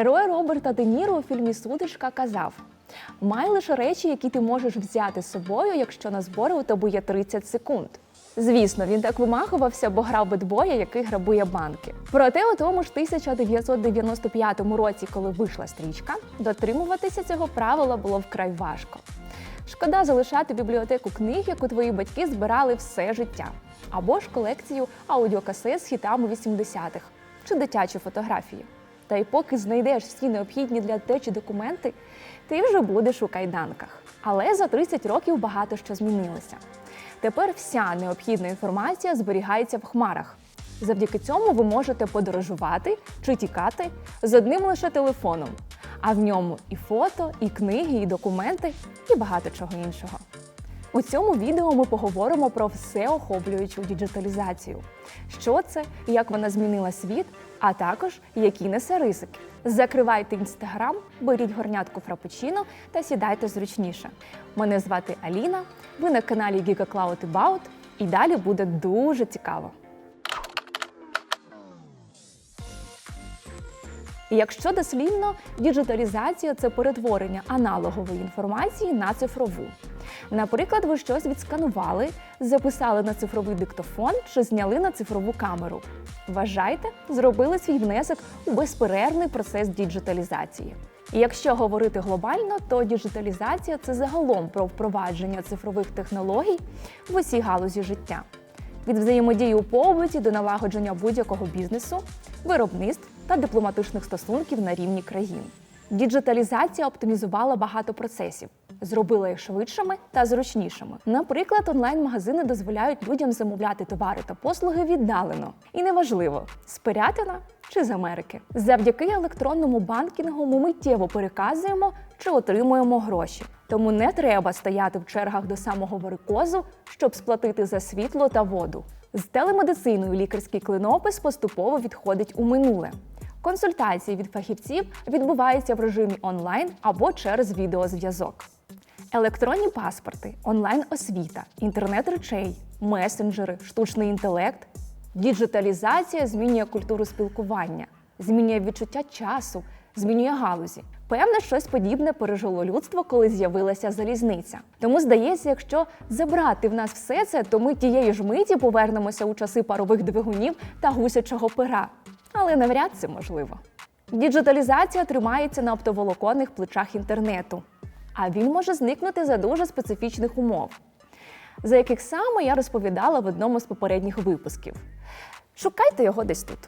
Герой Роберта Де Ніро у фільмі Судочка казав: май лише речі, які ти можеш взяти з собою, якщо на збори у тебе є 30 секунд. Звісно, він так вимахувався, бо грав бедбоя, який грабує банки. Проте у тому ж 1995 році, коли вийшла стрічка, дотримуватися цього правила було вкрай важко. Шкода залишати бібліотеку книг, яку твої батьки збирали все життя, або ж колекцію аудіокасет з хітами 80-х чи дитячі фотографії. Та й поки знайдеш всі необхідні для течі документи, ти вже будеш у кайданках. Але за 30 років багато що змінилося. Тепер вся необхідна інформація зберігається в хмарах. Завдяки цьому ви можете подорожувати чи тікати з одним лише телефоном, а в ньому і фото, і книги, і документи, і багато чого іншого. У цьому відео ми поговоримо про всеохоплюючу діджиталізацію. Що це, як вона змінила світ, а також які несе ризики. Закривайте інстаграм, беріть горнятку фрапучино та сідайте зручніше. Мене звати Аліна. Ви на каналі Giga Cloud About, і далі буде дуже цікаво. Якщо дослівно, діджиталізація це перетворення аналогової інформації на цифрову. Наприклад, ви щось відсканували, записали на цифровий диктофон чи зняли на цифрову камеру. Вважайте, зробили свій внесок у безперервний процес діджиталізації. І якщо говорити глобально, то діджиталізація це загалом про впровадження цифрових технологій в усій галузі життя від взаємодії у побуті до налагодження будь-якого бізнесу, виробництв та дипломатичних стосунків на рівні країн. Діджиталізація оптимізувала багато процесів, зробила їх швидшими та зручнішими. Наприклад, онлайн-магазини дозволяють людям замовляти товари та послуги віддалено. І неважливо, з Пирятина чи з Америки. Завдяки електронному банкінгу ми миттєво переказуємо чи отримуємо гроші. Тому не треба стояти в чергах до самого варикозу, щоб сплатити за світло та воду. З телемедициною лікарський клинопис поступово відходить у минуле. Консультації від фахівців відбуваються в режимі онлайн або через відеозв'язок. Електронні паспорти, онлайн-освіта, інтернет речей, месенджери, штучний інтелект. Діджиталізація змінює культуру спілкування, змінює відчуття часу, змінює галузі. Певне, щось подібне пережило людство, коли з'явилася залізниця. Тому здається, якщо забрати в нас все це, то ми тієї ж миті повернемося у часи парових двигунів та гусячого пера. Але навряд це можливо. Діджиталізація тримається на оптоволоконних плечах інтернету, а він може зникнути за дуже специфічних умов, за яких саме я розповідала в одному з попередніх випусків. Шукайте його десь тут.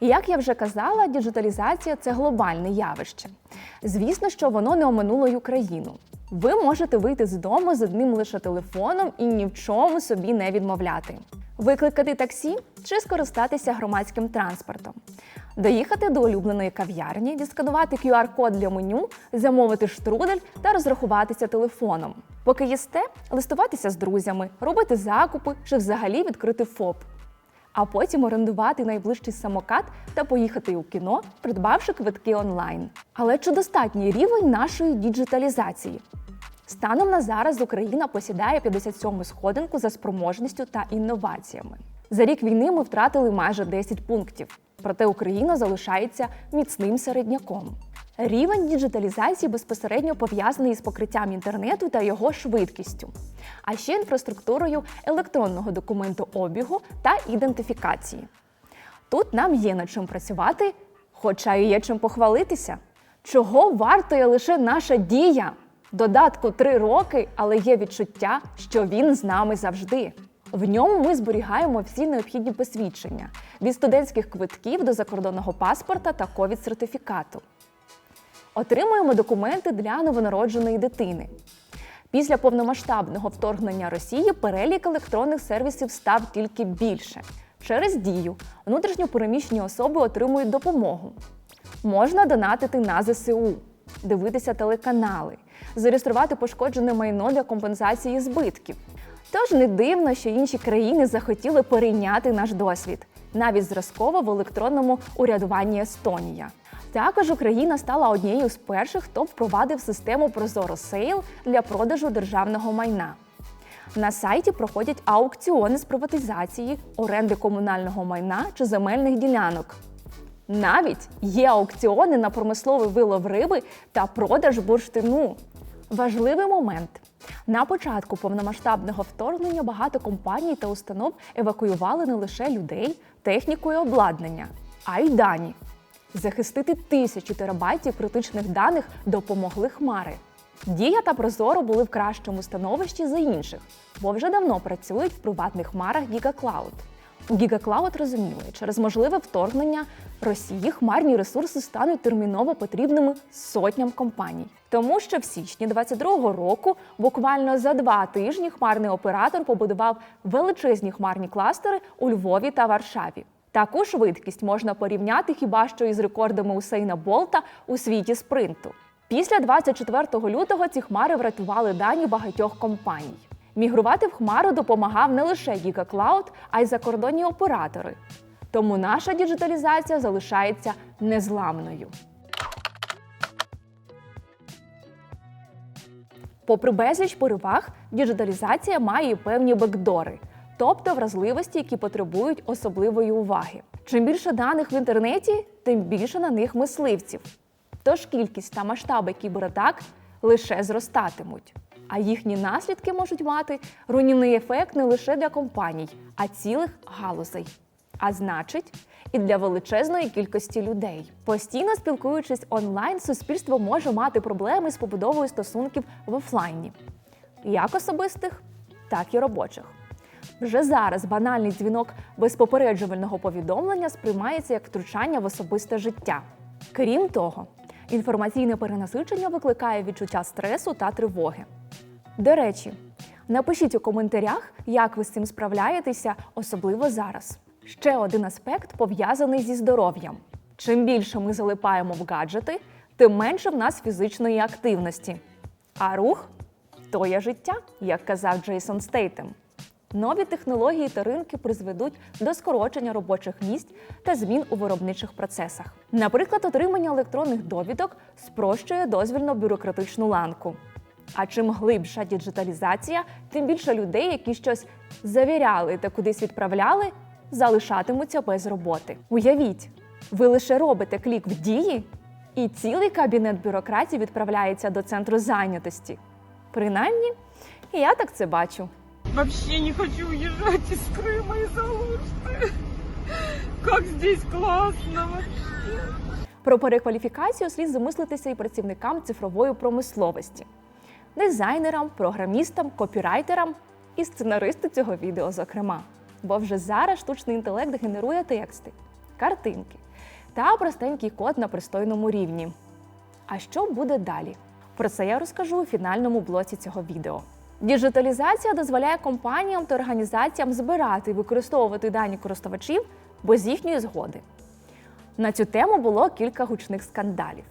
Як я вже казала, діджиталізація це глобальне явище. Звісно, що воно не оминуло й Україну. Ви можете вийти з дому з одним лише телефоном і ні в чому собі не відмовляти. Викликати таксі чи скористатися громадським транспортом, доїхати до улюбленої кав'ярні, відсканувати QR-код для меню, замовити штрудель та розрахуватися телефоном. Поки їсте, листуватися з друзями, робити закупи чи взагалі відкрити ФОП а потім орендувати найближчий самокат та поїхати у кіно, придбавши квитки онлайн. Але чи достатній рівень нашої діджиталізації? Станом на зараз Україна посідає 57-му сходинку за спроможністю та інноваціями. За рік війни ми втратили майже 10 пунктів, проте Україна залишається міцним середняком. Рівень діджиталізації безпосередньо пов'язаний із покриттям інтернету та його швидкістю, а ще інфраструктурою електронного документообігу та ідентифікації. Тут нам є над чим працювати, хоча і є чим похвалитися. Чого вартує лише наша дія? Додатку три роки, але є відчуття, що він з нами завжди. В ньому ми зберігаємо всі необхідні посвідчення від студентських квитків до закордонного паспорта та ковід-сертифікату. Отримуємо документи для новонародженої дитини. Після повномасштабного вторгнення Росії перелік електронних сервісів став тільки більше. Через дію внутрішньопереміщені особи отримують допомогу. Можна донатити на ЗСУ, дивитися телеканали, зареєструвати пошкоджене майно для компенсації збитків. Тож не дивно, що інші країни захотіли перейняти наш досвід, навіть зразково в електронному урядуванні Естонія. Також Україна стала однією з перших, хто впровадив систему Прозоро Сейл для продажу державного майна. На сайті проходять аукціони з приватизації, оренди комунального майна чи земельних ділянок. Навіть є аукціони на промисловий вилов риби та продаж бурштину. Важливий момент. На початку повномасштабного вторгнення багато компаній та установ евакуювали не лише людей, техніку і обладнання, а й дані. Захистити тисячі терабайтів критичних даних допомогли хмари. Дія та Прозоро були в кращому становищі за інших, бо вже давно працюють в приватних хмарах GigaCloud. GigaCloud розуміли, через можливе вторгнення Росії хмарні ресурси стануть терміново потрібними сотням компаній. Тому що в січні 22-го року, буквально за два тижні, хмарний оператор побудував величезні хмарні кластери у Львові та Варшаві. Таку швидкість можна порівняти хіба що із рекордами Усейна Болта у світі спринту. Після 24 лютого ці хмари врятували дані багатьох компаній. Мігрувати в хмару допомагав не лише GigaCloud, а й закордонні оператори. Тому наша діджиталізація залишається незламною. Попри безліч переваг, діджиталізація має і певні бекдори, тобто вразливості, які потребують особливої уваги. Чим більше даних в інтернеті, тим більше на них мисливців. Тож кількість та масштаби кібератак лише зростатимуть. А їхні наслідки можуть мати руйнівний ефект не лише для компаній, а цілих галузей. А значить, і для величезної кількості людей. Постійно спілкуючись онлайн, суспільство може мати проблеми з побудовою стосунків в офлайні, як особистих, так і робочих. Вже зараз банальний дзвінок без попереджувального повідомлення сприймається як втручання в особисте життя. Крім того, інформаційне перенасичення викликає відчуття стресу та тривоги. До речі, напишіть у коментарях, як ви з цим справляєтеся, особливо зараз. Ще один аспект пов'язаний зі здоров'ям. Чим більше ми залипаємо в гаджети, тим менше в нас фізичної активності. А рух то є життя, як казав Джейсон Стейтем. Нові технології та ринки призведуть до скорочення робочих місць та змін у виробничих процесах. Наприклад, отримання електронних довідок спрощує дозвільно-бюрократичну ланку. А чим глибша діджиталізація, тим більше людей, які щось завіряли та кудись відправляли, залишатимуться без роботи. Уявіть, ви лише робите клік в дії, і цілий кабінет бюрократів відправляється до центру зайнятості. Принаймні, я так це бачу. Вообще не хочу уезжать из Крыма из Алушты. Как здесь классно вообще. Про перекваліфікацію слід замислитися і працівникам цифрової промисловості, дизайнерам, програмістам, копірайтерам і сценаристу цього відео, зокрема. Бо вже зараз штучний інтелект генерує тексти, картинки та простенький код на пристойному рівні. А що буде далі? Про це я розкажу у фінальному блоці цього відео. Діджиталізація дозволяє компаніям та організаціям збирати і використовувати дані користувачів без їхньої згоди. На цю тему було кілька гучних скандалів.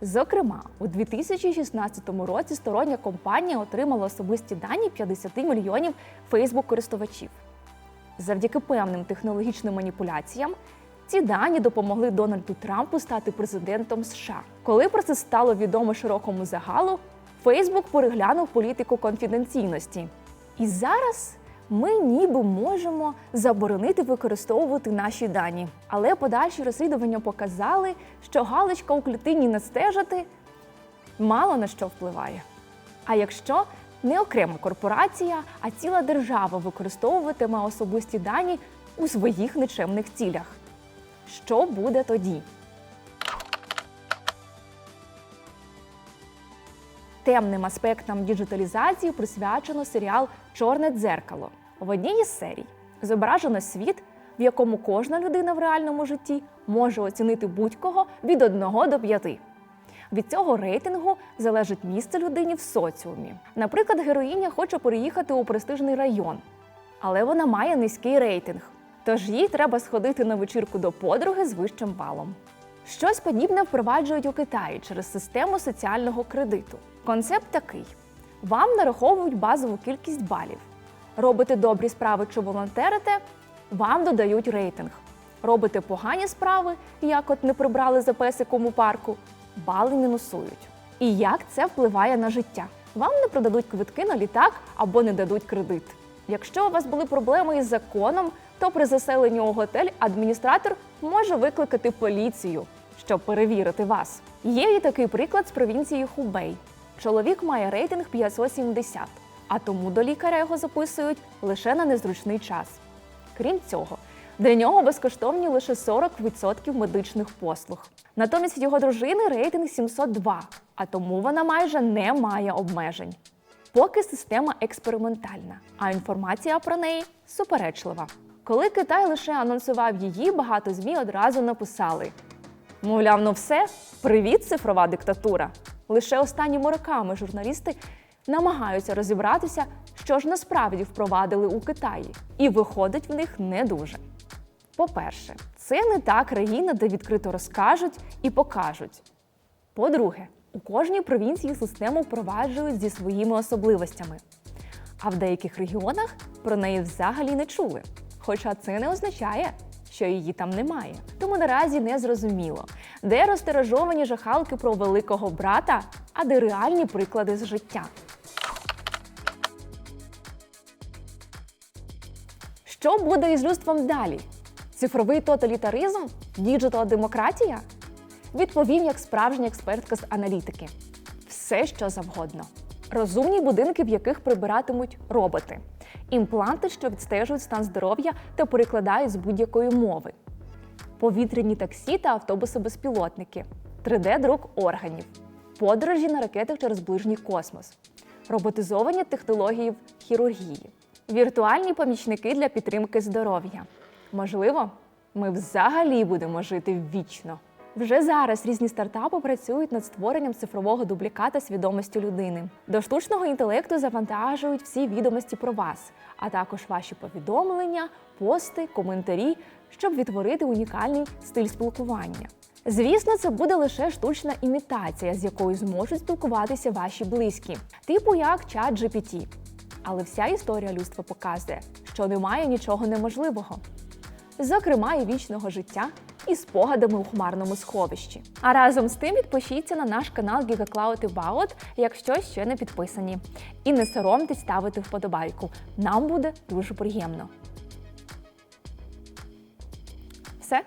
Зокрема, у 2016 році стороння компанія отримала особисті дані 50 мільйонів Фейсбук-користувачів. Завдяки певним технологічним маніпуляціям ці дані допомогли Дональду Трампу стати президентом США. Коли про це стало відомо широкому загалу, Фейсбук переглянув політику конфіденційності. І зараз ми ніби можемо заборонити використовувати наші дані. Але подальші розслідування показали, що галочка у клітині не стежити мало на що впливає. А якщо не окрема корпорація, а ціла держава використовуватиме особисті дані у своїх нечемних цілях, що буде тоді? Темним аспектам діджиталізації присвячено серіал Чорне дзеркало. В одній із серій зображено світ, в якому кожна людина в реальному житті може оцінити будь-кого від 1 до 5. Від цього рейтингу залежить місце людині в соціумі. Наприклад, героїня хоче переїхати у престижний район, але вона має низький рейтинг. Тож їй треба сходити на вечірку до подруги з вищим балом. Щось подібне впроваджують у Китаї через систему соціального кредиту. Концепт такий: вам нараховують базову кількість балів. Робите добрі справи чи волонтерите, вам додають рейтинг. Робите погані справи, як от не прибрали за песиком у парку, бали мінусують. І як це впливає на життя? Вам не продадуть квитки на літак або не дадуть кредит. Якщо у вас були проблеми із законом, то при заселенні у готель адміністратор може викликати поліцію, щоб перевірити вас. Є і такий приклад з провінції Хубей. Чоловік має рейтинг 570, а тому до лікаря його записують лише на незручний час. Крім цього, для нього безкоштовні лише 40% медичних послуг. Натомість його дружини рейтинг 702, а тому вона майже не має обмежень. Поки система експериментальна, а інформація про неї суперечлива. Коли Китай лише анонсував її, багато ЗМІ одразу написали: мовляв, ну все, привіт, цифрова диктатура. Лише останніми роками журналісти намагаються розібратися, що ж насправді впровадили у Китаї, і виходить в них не дуже. По-перше, це не та країна, де відкрито розкажуть і покажуть. По-друге, у кожній провінції систему впроваджують зі своїми особливостями. А в деяких регіонах про неї взагалі не чули. Хоча це не означає, що її там немає. Тому наразі не зрозуміло, де розтиражовані жахалки про великого брата, а де реальні приклади з життя. Що буде із людством далі? Цифровий тоталітаризм? Діджитал-демократія? Відповім як справжня експертка з аналітики. Все, що завгодно. Розумні будинки, в яких прибиратимуть роботи, імпланти, що відстежують стан здоров'я та перекладають з будь-якої мови, повітряні таксі та автобуси-безпілотники, 3D-друк органів, подорожі на ракетах через ближній космос, роботизовані технології в хірургії, віртуальні помічники для підтримки здоров'я. Можливо, ми взагалі будемо жити вічно. Вже зараз різні стартапи працюють над створенням цифрового дубліката свідомості людини. До штучного інтелекту завантажують всі відомості про вас, а також ваші повідомлення, пости, коментарі, щоб відтворити унікальний стиль спілкування. Звісно, це буде лише штучна імітація, з якою зможуть спілкуватися ваші близькі, типу як чат GPT. Але вся історія людства показує, що немає нічого неможливого зокрема і вічного життя і спогадами у хмарному сховищі. А разом з тим підпишіться на наш канал GigaCloud About, якщо ще не підписані. І не соромтесь ставити вподобайку. Нам буде дуже приємно. Все,